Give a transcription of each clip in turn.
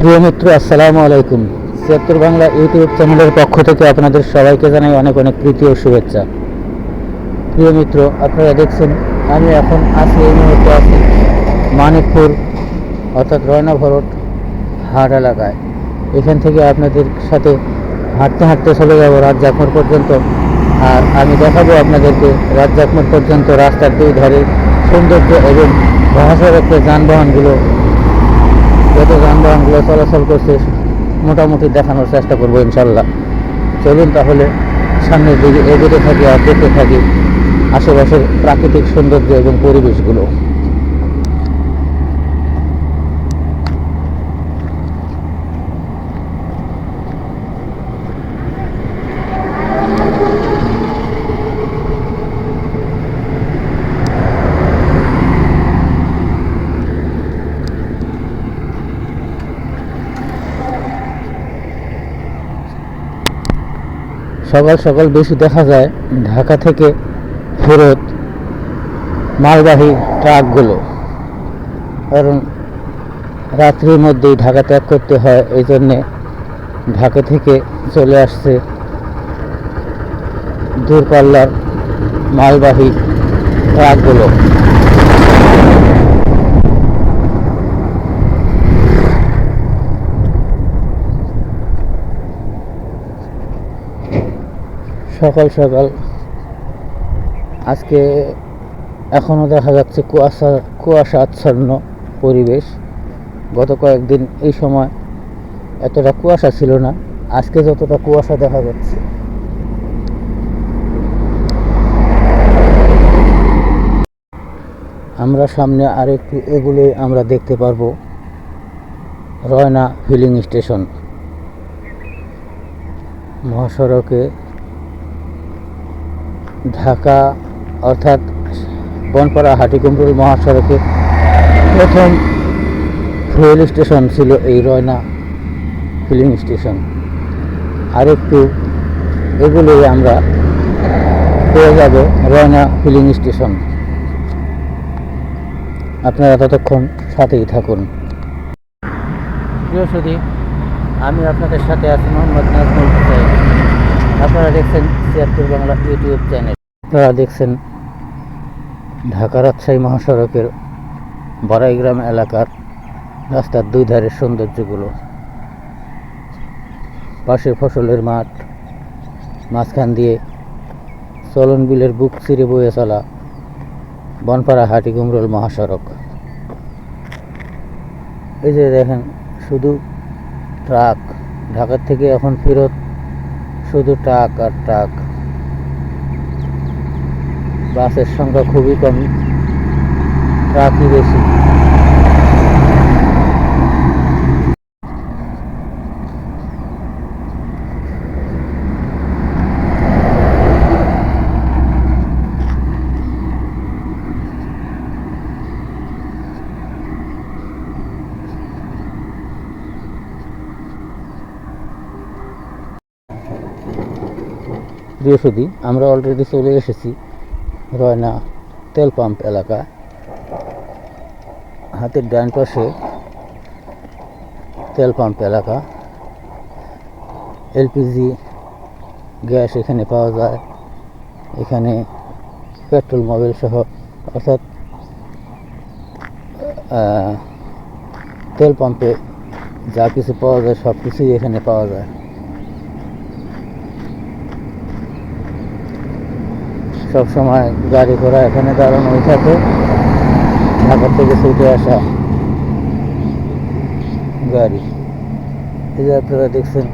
প্রিয় মিত্র, আসসালামু আলাইকুম। ছিয়াত্তর বাংলা ইউটিউব চ্যানেলের পক্ষ থেকে আপনাদের সবাইকে জানাই অনেক অনেক প্রীতি ও শুভেচ্ছা। প্রিয় মিত্র, আপনারা দেখছেন, আমি এখন আছি এই মুহূর্তে আছি মানিকপুর, অর্থাৎ রয়না ভরট হাট এলাকায়। এখান থেকে আপনাদের সাথে হাঁটতে হাঁটতে চলে যাব রাজ্জাকমোড় পর্যন্ত। আর আমি দেখাবো আপনাদেরকে রাজ্জাকমোড় পর্যন্ত রাস্তার দুই ধারে সৌন্দর্য এবং মহাসড়কের যানবাহনগুলো যত যানবাহনগুলো চলাচল করছে, মোটামুটি দেখানোর চেষ্টা করব ইনশাল্লাহ। চলুন তাহলে সামনের দিকে এগোতে থাকি আর দেখতে থাকি আশেপাশের প্রাকৃতিক সৌন্দর্য এবং পরিবেশগুলো। সকাল সকাল বেশি দেখা যায় ঢাকা থেকে ফেরত মালবাহী ট্রাকগুলো। কারণ রাত্রির মধ্যেই ঢাকা ত্যাগ করতে হয়, এই জন্যে ঢাকা থেকে চলে আসছে দূরপাল্লার মালবাহী ট্রাকগুলো। সকাল সকাল। আজকে এখনও দেখা যাচ্ছে কুয়াশা কুয়াশা আচ্ছন্ন পরিবেশ। গত কয়েকদিন এই সময় এতটা কুয়াশা ছিল না, আজকে যতটা কুয়াশা দেখা যাচ্ছে। আমরা সামনে আরেকটু এগুলো আমরা দেখতে পারব। Royna filling station. মহাসড়কে ঢাকা, অর্থাৎ বনপাড়া হাটিকুমরুল মহাসড়কে প্রথম ফুয়েল স্টেশন ছিল এই রয়না ফিলিং স্টেশন আরেকটু এগুলোই আমরা পেয়ে যাব রয়না ফিলিং স্টেশন আপনারা ততক্ষণ সাথেই থাকুন। প্রিয় আমি আপনাদের সাথে আছি মোহাম্মদ নাজমুল হুসাইন আপনারা দেখছেন ছিয়াত্তর বাংলা ইউটিউব চ্যানেল। আপনারা দেখছেন ঢাকা রাজশাহী মহাসড়কের বড়াইগ্রাম এলাকার রাস্তার দুই ধারের সৌন্দর্যগুলো। পাশে ফসলের মাঠ, মাঝখান দিয়ে চলন বিলের বুক চিরে বয়ে চলা বনপাড়া হাটি কুমরোল মহাসড়ক। এই যে দেখেন, শুধু ট্রাক, ঢাকার থেকে এখন ফেরত শুধু ট্রাক আর ট্রাক। বাসের সংখ্যা খুবই কম ট্রাকই বেশি। বৃহস্পতি আমরা অলরেডি চলে এসেছি। রয়না তেল পাম্প এলাকা। হাতের ডান পাশে তেল পাম্প এলাকা। এলপিজি গ্যাস এখানে পাওয়া যায়। এখানে পেট্রোল মোবিল সহ, অর্থাৎ তেল পাম্পে যা কিছু পাওয়া যায় সব কিছুই এখানে পাওয়া যায়। সব সময় গাড়ি ঘোড়া এখানে দাঁড়ানো হয়ে থাকে। ঢাকা থেকে ছুটে আসা গাড়ি। এই যে আপনারা দেখছেন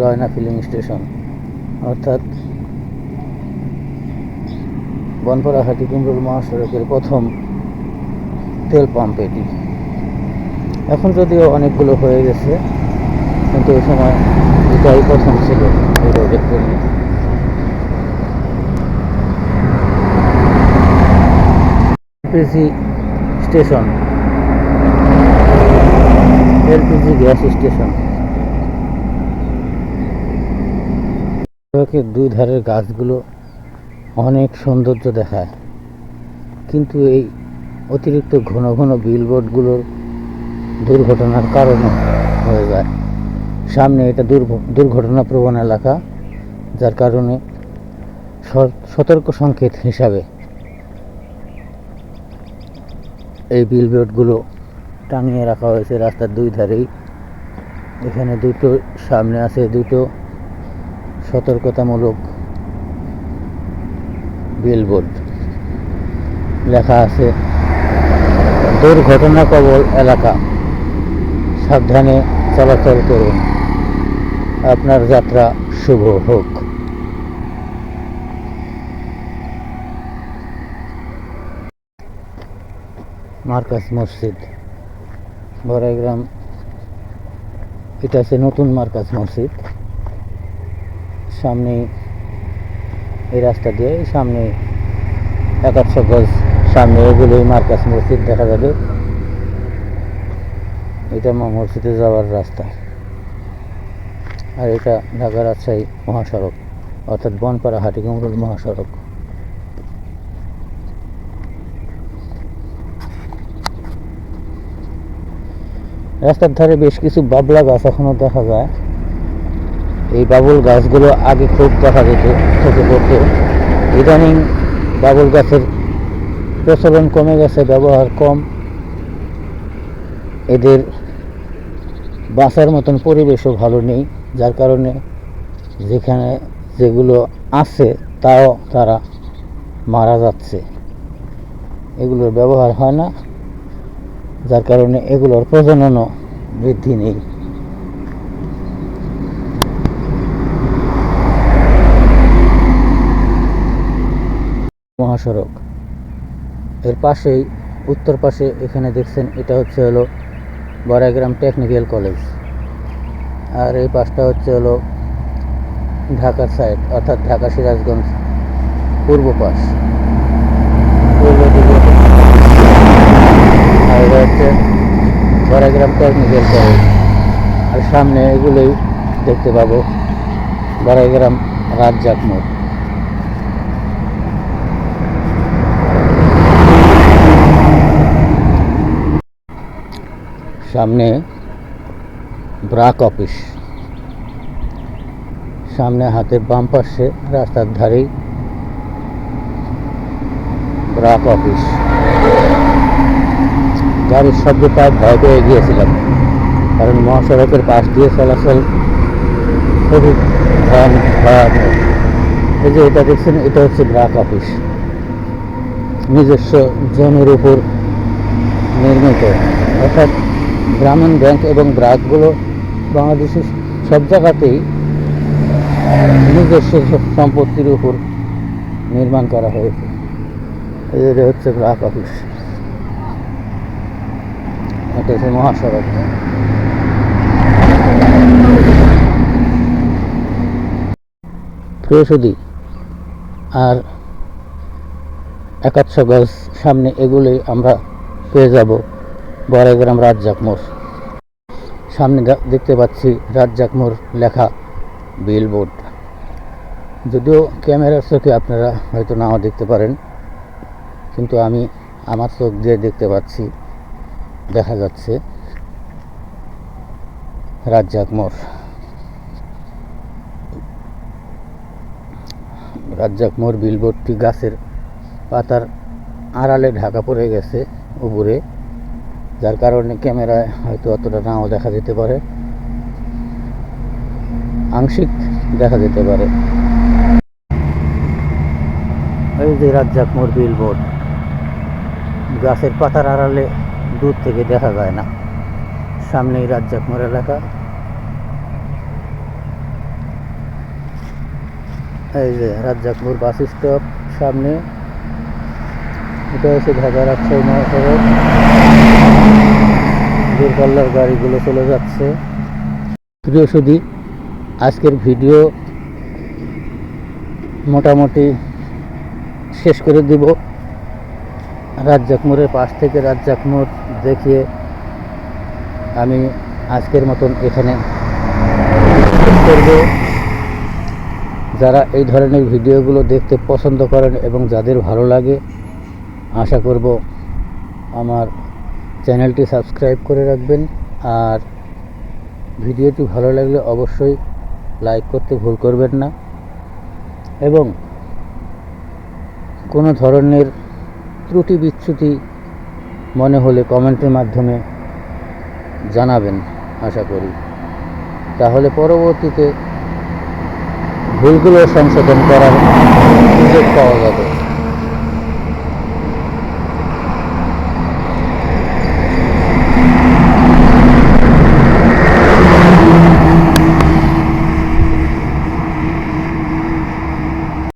রয়না ফিলিং স্টেশন। অর্থাৎ বনপাড়া হাটি কুমরুল মহাসড়কের প্রথম তেল পাম্প এটি। এখন যদিও অনেকগুলো হয়ে গেছে, কিন্তু ওই সময় এটাই প্রথম ছিল এই রোডের জন্য। LPG station. LPG gas station. সড়কের দুই ধারের গাছগুলো অনেক সৌন্দর্য দেখায়। কিন্তু এই অতিরিক্ত ঘন ঘন বিলবোর্ডগুলোর দুর্ঘটনার কারণে হয়ে যায়। সামনে এটা দুর্ঘটনা প্রবণ এলাকা, যার কারণে সতর্ক সংকেত হিসাবে এই বিলবোর্ডগুলো টাঙিয়ে রাখা হয়েছে রাস্তার দুই ধারেই। এখানে দুটো সামনে আছে, দুটো সতর্কতামূলক বিলবোর্ড লেখা আছে, দুর্ঘটনা কবল এলাকা, সাবধানে চলাচল করুন। আপনার যাত্রা শুভ হোক। মার্কাস মসজিদ বড়াইগ্রাম এটা হচ্ছে নতুন মার্কাস মসজিদ। সামনে এই রাস্তা দিয়ে সামনে এক গজ সামনে এগুলোই মার্কাস মসজিদ দেখা যাবে। এটা মসজিদে যাওয়ার রাস্তা। আর এটা ঢাকা রাজশাহী মহাসড়ক, অর্থাৎ বনপাড়া হাটিকুমরুল মহাসড়ক। রাস্তার ধারে বেশ কিছু বাবলা গাছ এখনও দেখা যায়। এই বাবুল গাছগুলো আগে খুব দেখা যেত চোখে পড়তো। ইদানিং বাবুল গাছের প্রচলন কমে গেছে, ব্যবহার কম। এদের বাঁচার মতন পরিবেশও ভালো নেই, যার কারণে যেখানে যেগুলো আছে, তাও তারা মারা যাচ্ছে। এগুলোর ব্যবহার হয় না। যার কারণে এগুলোর প্রজননও বৃদ্ধি নেই। মহাসড়ক। এর পাশেই, উত্তর পাশে এখানে দেখছেন, এটা হচ্ছে হলো বড়াইগ্রাম টেকনিক্যাল কলেজ। আর এই পাশটা হচ্ছে হলো ঢাকার সাইড, অর্থাৎ ঢাকা সিরাজগঞ্জ পূর্ব পাশ পূর্ব দিকে আর এটা হচ্ছে বড়াইগ্রাম টেকনিক্যাল কলেজ আর সামনে এগুলোই দেখতে পাবো। বড়াইগ্রাম রাজ্জাক মোড় সামনে ব্রাক অফিস। সামনে হাতের বাম পাশে রাস্তার ধারেই ব্রাক অফিস। গাড়ির শব্দ প্রায় ভয় পেয়ে গিয়েছিলাম। কারণ মহাসড়কের পাশ দিয়ে চলাচল খুবই ভয়ানক ভয়ানক। এই যে এটা দেখছেন, এটা হচ্ছে ব্রাক অফিস। নিজস্ব জমির উপর নির্মিত। অর্থাৎ গ্রামীণ ব্যাংক এবং ব্রাকগুলো বাংলাদেশের সব জায়গাতেই নিজস্ব সম্পত্তির উপর নির্মাণ করা হয়েছে। এটা হচ্ছে ব্রাক অফিস। এটা হচ্ছে মহাসড়ক। প্রিয়সুদি আর একাশো গজ সামনে এগুলোই আমরা পেয়ে যাব। বড়াইগ্রাম রাজ্জাক মোড়। সামনে দেখতে পাচ্ছি রাজ্জাক মোড় লেখা বিলবোর্ড যদিও ক্যামেরার চোখে আপনারা হয়তো নাও দেখতে পারেন, কিন্তু আমি আমার চোখ দিয়ে দেখতে পাচ্ছি দেখা যাচ্ছে। রাজ্জাক মোড়। রাজ্জাক মোড় বিলবোর্ডটি গাছের পাতার আড়ালে ঢাকা পড়ে গেছে উপরে, যার কারণে ক্যামেরায় হয়তো অতটা নাও দেখা যেতে পারে। আংশিক দেখা যেতে পারে। এই যে রাজ্জাক মোড় বিলবোর্ড গাছের পাতার আড়ালে দূর থেকে দেখা যায় না। সামনেই রাজ্জাক মোড় এলাকা। এই যে রাজ্জাকপুর বাস স্টপ সামনে। এটা হচ্ছে ঢাকা রাজশাহী মহাসড়ক দূরপাল্লার গাড়িগুলো চলে যাচ্ছে। প্রিয় সুদী আজকের ভিডিও মোটামুটি শেষ করে দিব। রাজ্জাক মোড়ের পাশ থেকে রাজ্জাক মোড় দেখিয়ে আমি আজকের মতন এখানে করব। যারা এই ধরনের ভিডিওগুলো দেখতে পছন্দ করেন এবং যাদের ভালো লাগে, আশা করব আমার চ্যানেলটি সাবস্ক্রাইব করে রাখবেন। আর ভিডিওটি ভালো লাগলে অবশ্যই লাইক করতে ভুল করবেন না। এবং কোনো ধরনের ত্রুটি বিচ্ছুতি মনে হলে কমেন্টের মাধ্যমে জানাবেন, আশা করি। তাহলে পরবর্তীতে ভুলগুলো সংশোধন করার সুযোগ পাওয়া যাবে।